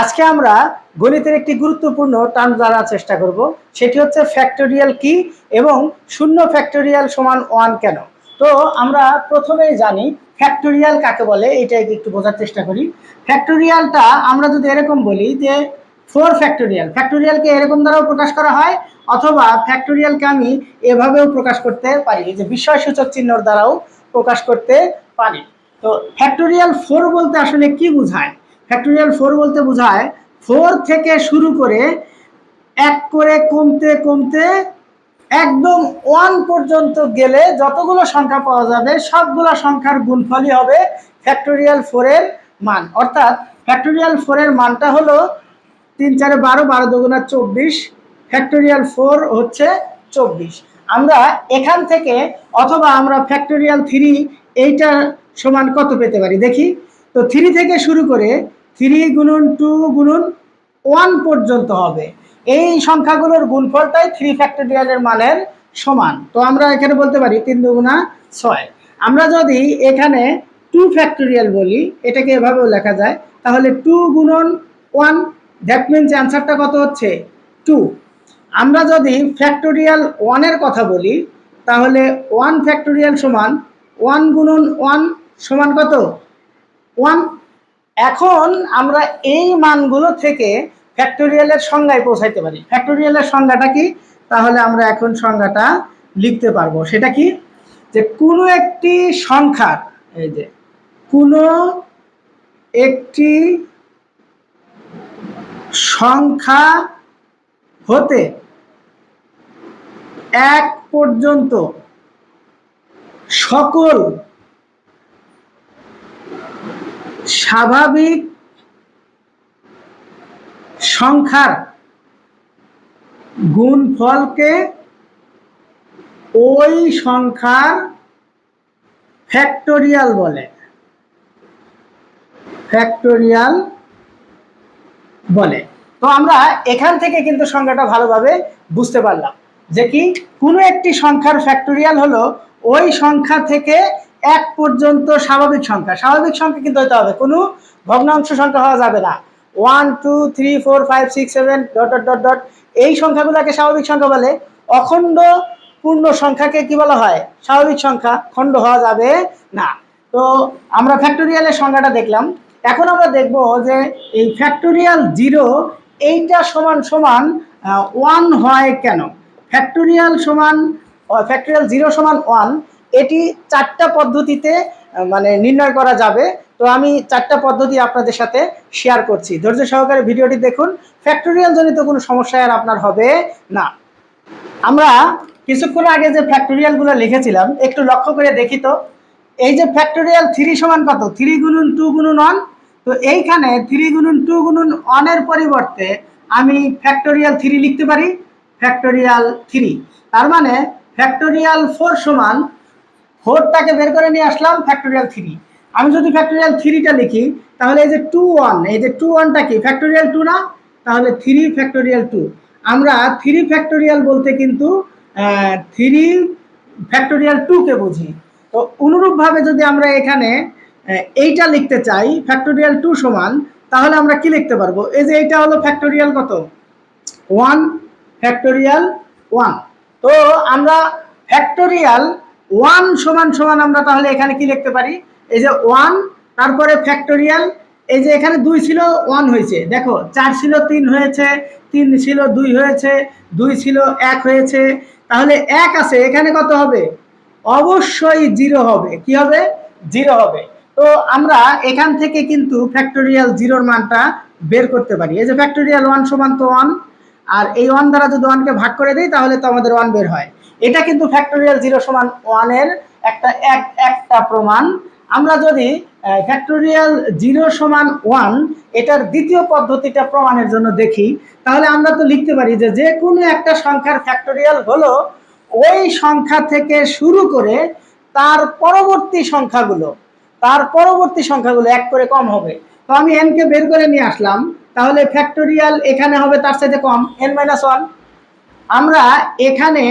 আজকে আমরা গণিতের একটি গুরুত্বপূর্ণ টার্ম জানার চেষ্টা করব। সেটি হচ্ছে ফ্যাক্টোরিয়াল কি এবং শূন্য ফ্যাক্টোরিয়াল সমান ওয়ান কেন? তো আমরা প্রথমেই জানি ফ্যাক্টোরিয়াল কাকে বলে, এটা একটু বোঝার চেষ্টা করি। ফ্যাক্টোরিয়ালটা আমরা যদি এরকম বলি যে ফোর ফ্যাক্টোরিয়াল, ফ্যাক্টোরিয়ালকে এরকম দ্বারাও প্রকাশ করা হয় অথবা ফ্যাক্টোরিয়ালকে আমি এভাবেও প্রকাশ করতে পারি, যে বিস্ময়সূচক চিহ্নর দ্বারাও প্রকাশ করতে পারি। তো ফ্যাক্টোরিয়াল ফোর বলতে আসলে কি বোঝায়? ফ্যাক্টোরিয়াল ফোর বলতে বোঝায় ফোর থেকে শুরু করে এক করে কমতে কমতে একদম ওয়ান পর্যন্ত গেলে যতগুলো সংখ্যা পাওয়া যাবে, সবগুলো সংখ্যার গুণফলই হবে ফ্যাক্টোরিয়াল ফোরের মান। অর্থাৎ ফ্যাক্টোরিয়াল ফোরের মানটা হলো তিন চারে বারো বারো দুগুণা চব্বিশ ফ্যাক্টোরিয়াল ফোর হচ্ছে চব্বিশ। আমরা এখান থেকে অথবা আমরা ফ্যাক্টোরিয়াল থ্রি এইটা সমান কত পেতে পারি? দেখি। তো থ্রি থেকে শুরু করে থ্রি গুণন, টু গুণন, ওয়ান পর্যন্ত হবে। এই সংখ্যাগুলোর গুণফলটাই থ্রি ফ্যাক্টোরিয়ালের মানের সমান। তো আমরা এখানে বলতে পারি তিন দুগুণা ছয়। আমরা যদি এখানে টু ফ্যাক্টোরিয়াল বলি, এটাকে এভাবেও লেখা যায়, তাহলে টু গুণন ওয়ান দ্যাট মিনস অ্যান্সারটা কত হচ্ছে? টু আমরা যদি ফ্যাক্টোরিয়াল ওয়ানের কথা বলি, তাহলে ওয়ান ফ্যাক্টোরিয়াল সমান ওয়ান গুণন ওয়ান সমান কত? ওয়ান এখন আমরা এই মানগুলো থেকে ফ্যাক্টোরিয়ালের সংজ্ঞায় পৌঁছাইতে পারি। ফ্যাক্টোরিয়ালের সংজ্ঞাটা কি? তাহলে আমরা এখন সংজ্ঞাটা লিখতে পারব। সেটা কি? যে কোনো একটি সংখ্যার, এই যে, কোনো একটি সংখ্যা হতে এক পর্যন্ত সকল স্বাভাবিক সংখ্যার গুণফলকে ওই সংখ্যার ফ্যাক্টোরিয়াল বলে। ফ্যাক্টোরিয়াল বলে। তো আমরা এখান থেকে কিন্তু সংখ্যাটা ভালোভাবে বুঝতে পারলাম যে কি কোনো একটি সংখ্যার ফ্যাক্টোরিয়াল হলো ওই সংখ্যা থেকে এক পর্যন্ত স্বাভাবিক সংখ্যা। স্বাভাবিক সংখ্যা কিন্তু হতে হবে। কোনো ভগ্নাংশ সংখ্যা হওয়া যাবে না। One two three four five six seven dot dot dot dot এই সংখ্যাগুলোকে স্বাভাবিক সংখ্যা বলে। অখণ্ড পূর্ণ সংখ্যাকে কি বলা হয়? স্বাভাবিক সংখ্যা খণ্ড হওয়া যাবে না। তো আমরা ফ্যাক্টোরিয়ালের সংখ্যাটা দেখলাম। এখন আমরা দেখব যে এই ফ্যাক্টোরিয়াল জিরো এইটা সমান সমান ওয়ান হয় কেন? ফ্যাক্টোরিয়াল সমান ফ্যাক্টোরিয়াল জিরো সমান ওয়ান এটি চারটা পদ্ধতিতে মানে নির্ণয় করা যাবে। তো আমি চারটা পদ্ধতি আপনাদের সাথে শেয়ার করছি। ধৈর্য সহকারে ভিডিওটি দেখুন। ফ্যাক্টোরিয়াল জনিত কোনো সমস্যা আর আপনার হবে না। আমরা কিছুক্ষণ আগে যে ফ্যাক্টোরিয়ালগুলো লিখেছিলাম, একটু লক্ষ্য করে দেখি তো। এই যে ফ্যাক্টোরিয়াল থ্রি সমান কত? থ্রি গুণন টু গুণন ওয়ান তো এইখানে থ্রি গুণন টু গুণন ওয়ানের পরিবর্তে আমি ফ্যাক্টোরিয়াল থ্রি লিখতে পারি। ফ্যাক্টোরিয়াল থ্রি তার মানে ফ্যাক্টোরিয়াল ফোর সমান ফোরটাকে বের করে নিয়ে আসলাম ফ্যাক্টোরিয়াল থ্রি আমি যদি ফ্যাক্টোরিয়াল থ্রিটা লিখি, তাহলে এই যে টু ওয়ান এই যে টু ওয়ানটা কি? ফ্যাক্টোরিয়াল টু না? তাহলে থ্রি ফ্যাক্টোরিয়াল টু আমরা থ্রি ফ্যাক্টোরিয়াল বলতে কিন্তু থ্রি ফ্যাক্টোরিয়াল টুকে বুঝি। তো অনুরূপভাবে যদি আমরা এখানে এইটা লিখতে চাই ফ্যাক্টোরিয়াল টু সমান, তাহলে আমরা কি লিখতে পারব? এই যে এইটা হলো ফ্যাক্টোরিয়াল কত? ওয়ান ফ্যাক্টোরিয়াল ওয়ান তো আমরা ফ্যাক্টোরিয়াল ওয়ান সমান সমান আমরা তাহলে এখানে কি লিখতে পারি? এই যে ওয়ান, তারপরে ফ্যাক্টোরিয়াল, এই যে এখানে দুই ছিল, ওয়ান হয়েছে। দেখো, চার ছিল, তিন হয়েছে, তিন ছিল, দুই হয়েছে, দুই ছিল, এক হয়েছে। তাহলে এক আছে, এখানে কত হবে? অবশ্যই জিরো হবে। কি হবে? জিরো হবে। তো আমরা এখান থেকে কিন্তু ফ্যাক্টোরিয়াল জিরোর মানটা বের করতে পারি। এই যে ফ্যাক্টোরিয়াল ওয়ান সমান তো ওয়ান, আর এই ওয়ান দ্বারা যদি ওয়ানকে ভাগ করে দিই, তাহলে তো আমাদের ওয়ান বের হয়। এটা কিন্তু ফ্যাক্টোরিয়াল জিরো সমান ওয়ানের একটা এক, একটা প্রমাণ। আমরা যদি ফ্যাক্টোরিয়াল জিরো সমান ওয়ান এটার দ্বিতীয় পদ্ধতিটা প্রমাণের জন্য দেখি, তাহলে আমরা তো লিখতে পারি যে যে কোনো একটা সংখ্যার ফ্যাক্টোরিয়াল হলো ওই সংখ্যা থেকে শুরু করে তার পরবর্তী সংখ্যাগুলো, তার পরবর্তী সংখ্যাগুলো এক করে কম হবে। তো আমি এনকে বের করে নিয়ে আসলাম, তাহলে ফ্যাক্টোরিয়াল এখানে হবে তার সাথে কম এন মাইনাস ওয়ান আমরা এখানে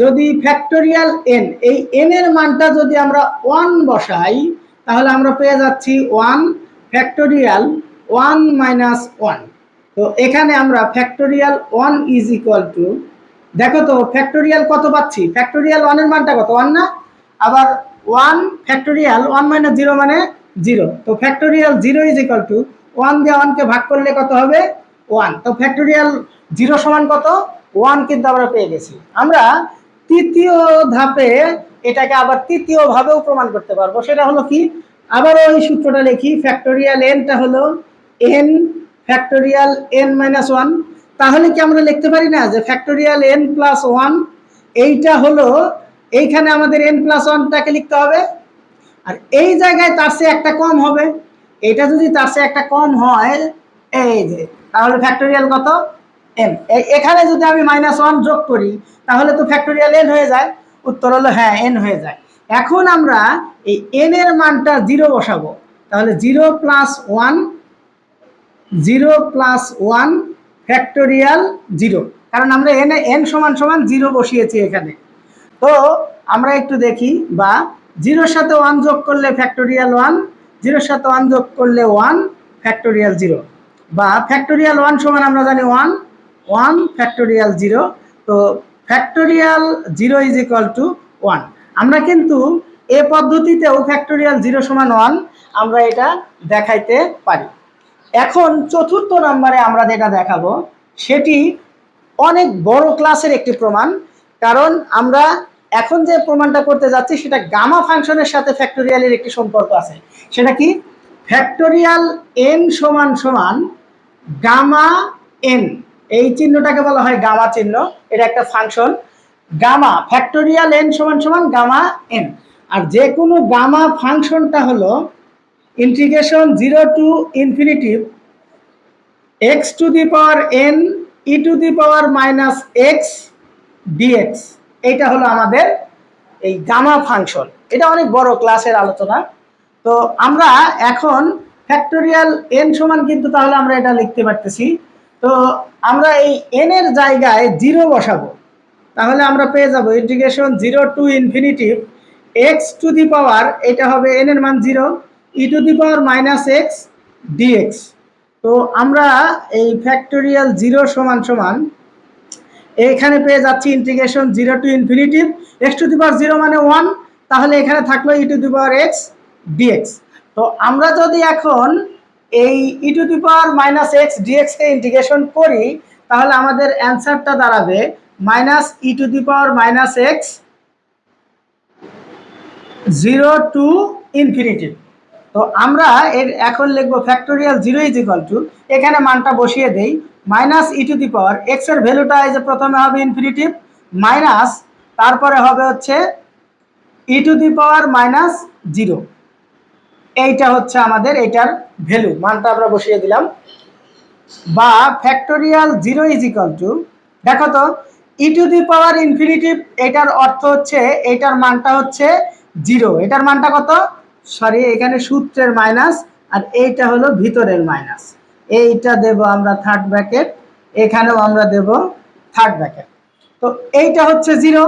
যদি ফ্যাক্টোরিয়াল এন এই এন এর মানটা যদি আমরা ওয়ান বসাই, তাহলে আমরা পেয়ে যাচ্ছি one factorial one minus one তো এখানে আমরা factorial one is equal to দেখো তো ফ্যাক্টোরিয়াল কত পাচ্ছি? ফ্যাক্টোরিয়াল ওয়ানের মানটা কত? ওয়ান না? আবার one factorial one minus zero মানে জিরো তো factorial zero is equal to one দিয়ে ওয়ানকে ভাগ করলে কত হবে? ওয়ান তো ফ্যাক্টোরিয়াল জিরো সমান কত? ওয়ান কিন্তু আমরা পেয়ে গেছি। আমরা তৃতীয় ধাপে এটাকে আবার তৃতীয় ভাবেও প্রমাণ করতে পারব। সেটা হলো কি? আবার ওই সূত্রটা লিখি ফ্যাক্টোরিয়াল এনটা হলো n factorial n minus one তাহলে কি আমরা লিখতে পারি না যে ফ্যাক্টোরিয়াল এন প্লাস ওয়ান এইটা হলো, এইখানে আমাদের এন প্লাস ওয়ানটাকে লিখতে হবে। আর এই জায়গায় তার চেয়ে একটা কম হবে। এটা যদি তার চেয়ে একটা কম হয়, এই যে, তাহলে ফ্যাক্টোরিয়াল কত? এন এখানে যদি আমি মাইনাস ওয়ান যোগ করি, তাহলে তো ফ্যাক্টোরিয়াল এন হয়ে যায়। উত্তর হলো হ্যাঁ এন হয়ে যায়। এখন আমরা এই এন এর মানটা জিরো বসাবো। তাহলে zero plus one zero plus one factorial zero কারণ আমরা এন এন সমান সমান জিরো বসিয়েছি এখানে। তো আমরা একটু দেখি, বা জিরোর সাথে ওয়ান যোগ করলে ফ্যাক্টোরিয়াল ওয়ান জিরোর সাথে ওয়ান যোগ করলে ওয়ান ফ্যাক্টোরিয়াল জিরো বা ফ্যাক্টোরিয়াল ওয়ান সমান আমরা জানি ওয়ান ওয়ান ফ্যাক্টোরিয়াল জিরো তো factorial zero is equal to one আমরা কিন্তু এ পদ্ধতিতেও ফ্যাক্টোরিয়াল জিরো সমান ওয়ান আমরা এটা দেখাইতে পারি। এখন চতুর্থ নম্বরে আমরা যেটা দেখাবো, সেটি অনেক বড় ক্লাসের একটি প্রমাণ, কারণ আমরা এখন যে প্রমাণটা করতে যাচ্ছি, সেটা গামা ফাংশনের সাথে ফ্যাক্টোরিয়ালের একটি সম্পর্ক আছে। সেটা কি? ফ্যাক্টোরিয়াল এন সমান সমান গামা এন এই চিহ্নটাকে বলা হয় গামা চিহ্ন। এটা একটা ফাংশন গামা ফ্যাক্টোরিয়াল এন সমান সমান গামা এন আর যে কোনো গামা ফাংশনটা হলো integration zero to infinitive x to the power n e to the power minus x dx এইটা হলো আমাদের এই গামা ফাংশন। এটা অনেক বড় ক্লাসের আলোচনা। তো আমরা এখন ফ্যাক্টোরিয়াল এন সমান কিন্তু তাহলে আমরা এটা লিখতে পারতেছি। তো আমরা এই এন এর জায়গায় জিরো বসাবো। তাহলে আমরা পেয়ে যাব integration zero to infinitive x to the power এটা হবে এন এর মান zero e to the power minus x dx তো আমরা এই ফ্যাক্টোরিয়াল জিরো সমান সমান, এখানে পেয়ে যাচ্ছি integration zero to infinitive x to the power zero মানে ওয়ান তাহলে এখানে থাকল e to the power x dx তো আমরা যদি এখন এই e to the power minus x ডিএক্সকে integration করি, তাহলে আমাদের অ্যান্সারটা দাঁড়াবে minus e to the power minus x zero to infinitive তো আমরা এর এখন লিখব factorial zero is equal to এখানে মানটা বসিয়ে দেই মাইনাস ই টু দি পাওয়ার এক্সের ভ্যালুটা এই যে প্রথমে হবে ইনফিনিটিভ মাইনাস তারপরে হবে হচ্ছে e to the power minus zero এইটা হচ্ছে আমাদের এটার ভ্যালু, মানটা আমরা বসিয়ে দিলাম। বা factorial zero is equal to, দেখো তো ই টু দি পাওয়ার ইনফিনিটিভ এটার অর্থ হচ্ছে, এটার মানটা হচ্ছে জিরো। এটার মানটা কত? সরি এখানে সূত্রের মাইনাস আর এইটা হলো ভিতরের মাইনাস এইটা দেব আমরা থার্ড ব্র্যাকেট এখানেও আমরা দেব থার্ড ব্র্যাকেট তো এইটা হচ্ছে জিরো।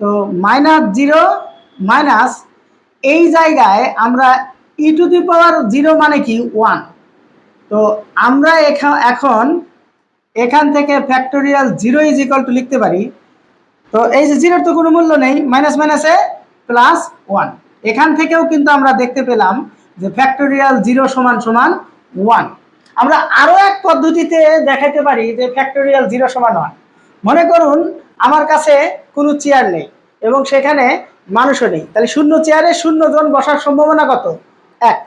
তো মাইনাস জিরো মাইনাস এই জায়গায় আমরা ই টু দি পাওয়ার জিরো মানে কি? ওয়ান তো আমরা এখন এখান থেকে factorial zero is equal to লিখতে পারি। তো এই যে জিরোর তো কোনো মূল্য নেই মাইনাস মাইনাসে প্লাস ওয়ান এখান থেকেও কিন্তু আমরা দেখতে পেলাম যে ফ্যাক্টোরিয়াল জিরো সমান সমান ওয়ান আমরা আরও এক পদ্ধতিতে দেখাতে পারি যে ফ্যাক্টোরিয়াল জিরো সমান ওয়ান মনে করুন, আমার কাছে কোনো চেয়ার নেই এবং সেখানে মানুষও নেই। তাহলে শূন্য চেয়ারে শূন্য জন বসার সম্ভাবনা কত? এক।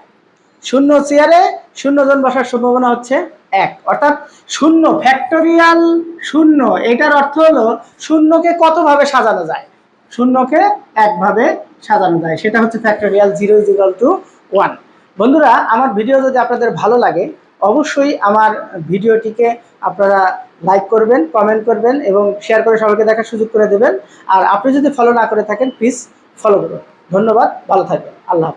শূন্য চেয়ারে শূন্য জন বসার সম্ভাবনা হচ্ছে এক। অর্থাৎ শূন্য ফ্যাক্টোরিয়াল শূন্য। এটার অর্থ হলো শূন্যকে কতভাবে সাজানো যায়? শূন্যকে একভাবে সাজানো যায়। সেটা হচ্ছে factorial zero is equal to one. বন্ধুরা, আমার ভিডিও যদি আপনাদের ভালো লাগে, অবশ্যই আমার ভিডিওটিকে আপনারা লাইক করবেন, কমেন্ট করবেন এবং শেয়ার করে সবাইকে দেখার সুযোগ করে দেবেন। আর আপনি যদি ফলো না করে থাকেন প্লিজ ফলো করুন। ধন্যবাদ, ভালো থাকবেন। আল্লাহ